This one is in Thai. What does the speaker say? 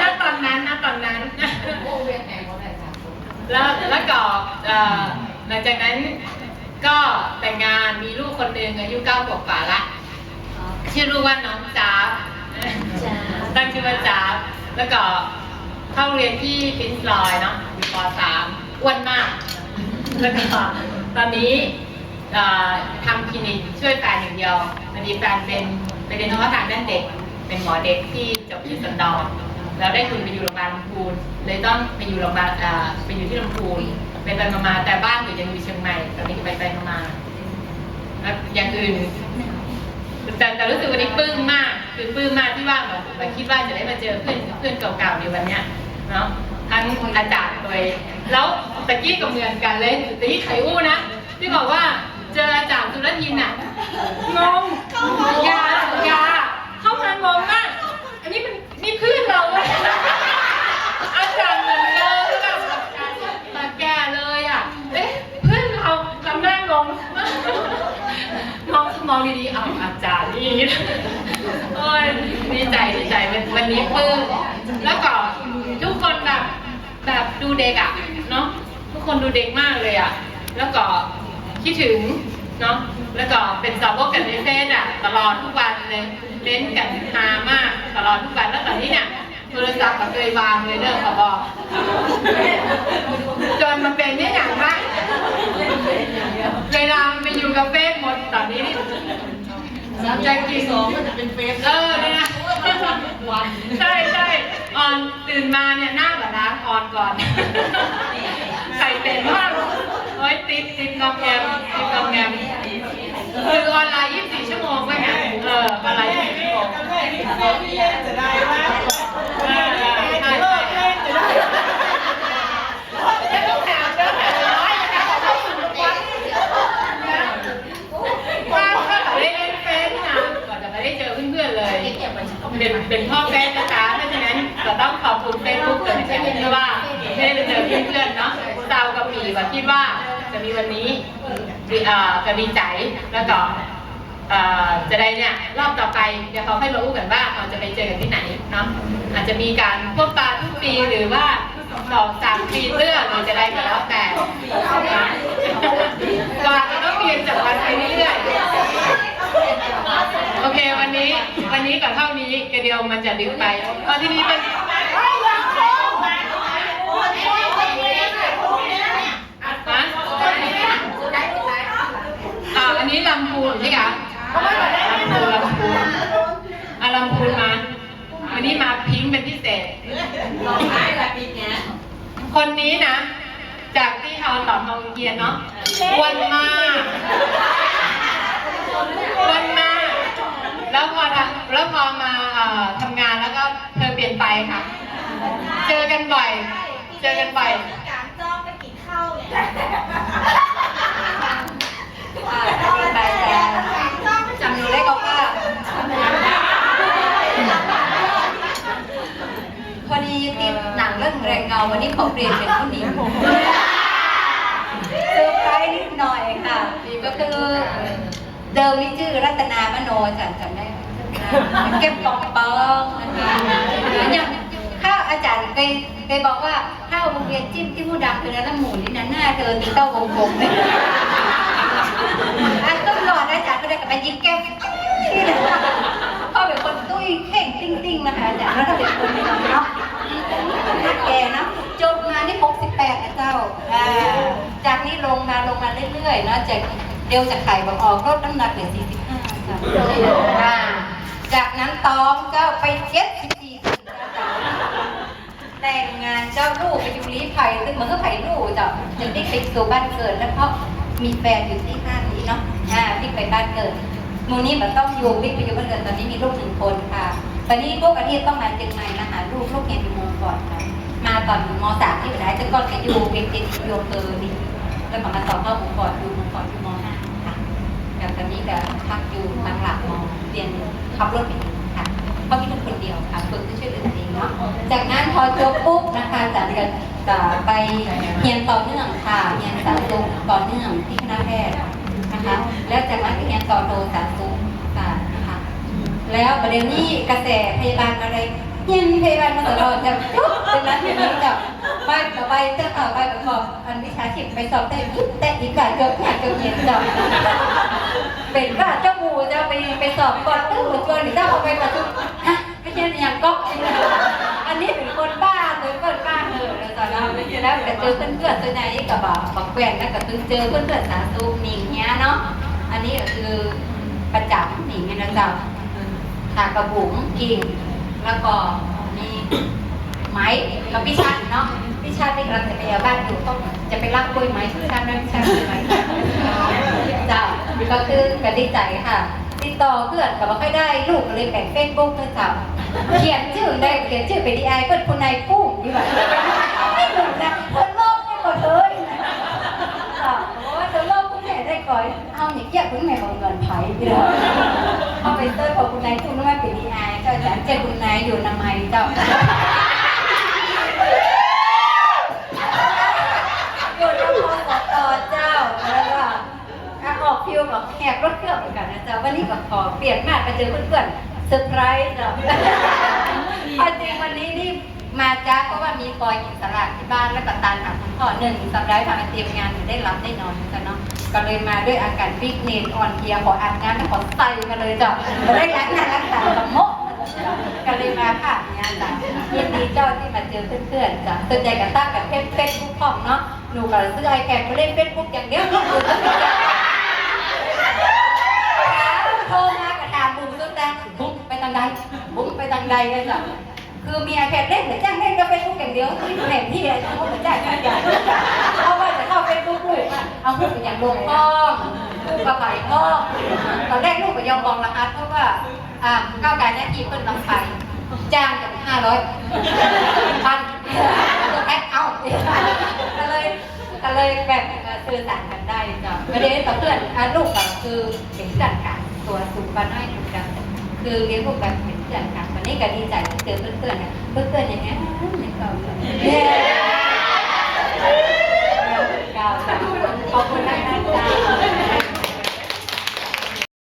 ณตอนนั้นนะตอนนั้น แล้วแล้วก็เอ่อหลังจากนั้นก็แต่งงานมีลูกคนหนึ่งอายุเก้าขวบกว่าละ ชื่อลูกว่าน้องจ๊าบตั้งชื่อว่าจ๊าบแล้วก็เข้าเรียนที่ปรินซ์ลอยเนาะอยู่ป .3 อ้วนมาก แล้วก็ตอนนี้เอ่อทำคลินิกช่วยแฟนอย่างเดียวพอดีแฟนเป็นไปเรียนนวัตกรรมด้านเด็ก เป็นหมอเด็กที่จบที่สันดอนแล้วได้ทุนไปอยู่โรงพยาบาลลำพูนเลยต้องไปอยู่โรงพยาบาลอ่อไปอยู่ที่ลำพูนไปไปมาแต่บ้านอยู่ยังอยู่เชียงใหม่ตอนนี้ไปไปมาแล้วอย่างอื่นแต่แต่รู้สึกวันนี้ปลื้มมากคือปลื้มมากที่ว่าเหมือนเหมือนคิดว่าจะได้มาเจอเพื่อนเพื่อนเก่าๆในวันเนี้ยเนาะทั้งอาจารย์โดยแล้วตะกี้ก็เหมือนกันเลยตะกี้ไข่อู้นะที่บอกว่าเจออาจารย์สุรทินอะงงยายาเข้ามางงมากอันนี้มันนี่เพื่อนเราเว้ยอาจารย์เหมือนเดิมแบบตาแก่เลยอะเอ๊ะเพื่อนเราทำหน้างง มองดีๆเอาอาจารย์นี่โอ้ยดีใจดีใจวันนี้ปลื้มแล้วก็ทุกคนแบบแบบดูเด็กอะเนาะทุกคนดูเด็กมากเลยอะแล้วก็คิดถึงเนาะแล้วก็เป็นสาวกกันในเฟซอะตลอดทุกวันเลยเล่นกันฮามากตลอดทุกวันแล้วตอนนี้เนี่ยโทรศัพท์ก็เคยวางเลยเด้อขอบอกจนมันเป็นเนี่ยอย่างมาก เวลาไปอยู่กับเฟซหมด ตอนนี้นี่จกีสองก็จะเป็นเฟซเออเนี่ยวันใช่ใช่ออนตื่นมาเนี่ยหน้าแบบล้างออนก่อน ใส่เต็มมากโอ้ยติดติดกองแกมติดกองแกมคือออนไลน์24 ชั่วโมงไปเนี่ยเออออนไลน์24ชั่วโมง จะได้ไหม เออใช่ใช่ เลิกเล่นจะได้ ไม่ต้องถามเจ้าแต่ร้อยนะคะขอเข้าสู่ทุกวันว่าถ้าเราได้เล่นเฟซนะก่อนจะไม่ได้เจอเพื่อนๆเลย เป็นเป็นพ่อเฟซนะคะเพราะฉะนั้นเราต้องขอบคุณเฟซบุ๊กเกิดจากที่ว่าไม่ได้ไปเจอเพื่อนๆเนาะเซากับหมีว่าคิดว่าจะมีวันนี้จะดีใจแล้วก็จะได้เนี่ยรอบต่อไปเดี๋ยวเขาค่อยมาอู้กันว่าเราจะไปเจอกันที่ไหนเนาะอาจจะมีการพบปะทุกปีหรือว่าสองสามปีเรื่อหรือจะได้ก็แล้วแต่ก่อนเราต้องเรียนจากวันไปเรื่อย โอเควันนี้วันนี้กับเท่านี้กระเดียวมันจะดึกไปตอนที่นี้เป็นฮะอ่าอันนี้ลำพูนใช่ไหมคะลำพูนลำพูนอะลำพูนมาวันนี้มาพิงค์เป็นพิเศษคนนี้นะ จากที่ทอนต่อทองเกียนเนาะอ้วนมากอ้วนมาก แล้วพอทำแล้วพอมาเอ่อทำงานแล้วก็เธอเปลี่ยนไปค่ะ เจอกันบ่อย เจอกันบ่อยการจ้องไปกินข้าวเนี่ยไปแต่จำหนูได้ก็ว่าพอดีติดหนังเรื่องแรงเงาวันนี้ขอเปลี่ยนเป็นผู้หญิงเซอร์ไพรส์นิดหน่อยค่ะก็คือ เดิมนี่ชื่อรัตนามโนจันจำได้ไหมเก็บปองปองนะคะอย่างข้าวอาจารย์เคยเคยบอกว่าข้าวโรงเรียนจิ้มที่มูดำคือน้ำหมูนี่นะหน้าเธอตีเต้าวงกลมเลยอันต้องรอนะอาจารย์ก็ได้กลับมายิงแก้มที่เลยพ่อเป็นคนตุ้ยเข่งติ้งติ้งนะคะอาจารย์แล้วถ้าเป็นคนเนาะแกเนะจบมานี่68นะเจ้าอ่าจากนี้ลงมาลงมาเรื่อยๆเนาะจาก เดียวจากไข่บางออกลดน้ำหนักเหลือ 45ค่ะอ่าจากนั้นตองเจ้าไป74ขึ้นนะเจ้าแต่งงานเจ้าลูกไปอยู่ลี้ไผ่ซึ่งเหมือนกับไผ่ลูกเจ้าจึงได้ไปสู่บ้านเกิดแล้วเพราะมีแฟนอยู่ที่ห้างนี้เนาะอ่าพี่ไปบ้านเกิดมูนี้มันต้องอยู่พี่ไปอยู่บ้านเกิดตอนนี้มีลูกหนึ่งคนค่ะตอนนี้พวกอันนี้ต้องมาเชียงใหม่มาหาลูกลูกเรียนอยู่มก่อนค่ะมาตอนมสามที่ไหนแต่ก่อนก็อยู่เป็นเจดีย์โยมเตอร์นี่แล้วก็มาต่อเข้ามก่อนอยู่มก่อนอยู่มห้าค่ะ แต่ตอนนี้ก็พักอยู่ทางหลักมองเรียนขับรถไปอยู่ค่ะเพราะพี่เป็นคนเดียวค่ะฝึกที่ช่วยเหลือตัวเองเนาะจากนั้นพอจบปุ๊บนะคะจากกันจะไปเรียนต่อเนื่องค่ะเรียนสาธุต่อเนื่องที่คณะแพทย์นะคะ แล้วจากนั้นไปเรียนต่อโทสาธุค่ะนะคะแล้วประเดี๋ยวนี้กระแสพยาบาลอะไรเย็นพยาบาลมาตลอดจะยุบเป็นนั้นอย่างนี้จะไปต่อไปเจ้าข่าวไปประกออันวิชาชีพไปสอบแต่ยุบแต่อีกการเกิดงานเกิดเย็นจะ เป็นบ้าเจ้าหมูจะไปไปสอบก่อนตู้ชวนหรือเจ้าเอาไปประชุมฮะไม่ใช่อย่างก็อันนี้เป็นคนบ้าเลยคนบ้าเลยแล้วตอนนั้นแล้วก็เจอเพื่อนเพื่อนตัวไหนกับแบบบักแกว่งแล้วก็ตึงเจอเพื่อนเพื่อนสาสูบหนิงเนี้ยเนาะอันนี้ก็คือประจำหนิงนะจ๊ะทากระบุ๋มกิ่งแล้วก็มีไม้กับพี่ชันเนาะพี่ชันนี่กำลังจะไปเอาบ้านอยู่ต้องจะไปรับกล้วยไม้พี่ชันนั่นพี่ชันกล้วยไม้ ก็คือกระดิใจค่ะ ติดต่อเพื่อนกับว่าค่อยได้ลูกก็เลยแบ่งเฟซบุ๊กเลยจ้าเขียนชื่อได้เขียนชื่อไปดีไอเพื่อนคนนายปุ้งดีกว่าไม่หนุนนะคนโลกไม่หมดเลยจ้าโอ้ยคนโลกคุณแม่ได้ก่อนเอาอย่างเงี้ยคุณแม่เอาเงินไผ่ไปเลยเอาไปเติร์พอคุณนายคุณว่าเป็นดีไอเจ้าจ๋าเจ้าคุณนายอยู่นามัยเจ้าอยู่นครสตอเจ้าแล้วก็อะออกฟิวกับแขกรถเครื่องเหมือนกันนะเจ้า วันนี้ก็ขอเปลี่ยนมากไปเจอเพื่อนๆเซอร์ไพรส์เจ้าพอจริงวันนี้นี่มาจ้าเพราะว่ามีปอยอิสระที่บ้านแล้วก็ตานหาคุณพ่อหนึ่งสัปดาห์ทำเตรียมงานอยู่ได้รับได้นอนกันเนาะก็เลยมาด้วยอาการบิ๊กเนนอ่อนเพลียขออาบน้ำแล้วขอใส่มาเลยจ้ะมาได้ล้างหน้าล้างตากับโมกก็เลยมาผ่านงานจ้ะยินดีเจ้าที่มาเจอเพื่อนๆจ้ะสนใจกับตั้งกับเฟซเฟซบุ๊กของเนาะหนูก็ซื้อไอแพดมาเล่นเฟซบุ๊กอย่างเดียวลูกหนูก็ไม่ได้โทรมากระถามบุ้มต้นแดงบุ้มไปทางใดบุ้มไปทางใดเลยจ้ะคือเมีไอแพดเล่นแต่จ้างเล่นก็เฟซบุ๊กอย่างเดียวที่แหล่งที่อะไรทั้งหมดจ้างกันอย่างเพราะว่าจะเข้าเฟซบุ๊กลูกเอาพูดอย่างลงห้องลูกกระไผ่ห้องตอนแรกลูกก็ยอมบองราคาเพราะว่าอ่าก้าวไกลหน้าที่เพิ่นลำไปจ้างจากห้าร้อยพันตัวแพ็คเอาก็เลยก็เลยแบบสื่อสารกันได้จ้ะประเด็นต่อเพื่อนลูกก็คือเป็นเพื่อนกันตัวสูงกันให้เหมือนกันคือเลี้ยงพวกแบบ พื่อนค่ะวันนี้ก็ดีใจเจอเพื่อนๆนเพื่อนๆอย่างเงี้ยยังเก่าอยู่เก้าขอบคุณนะคะ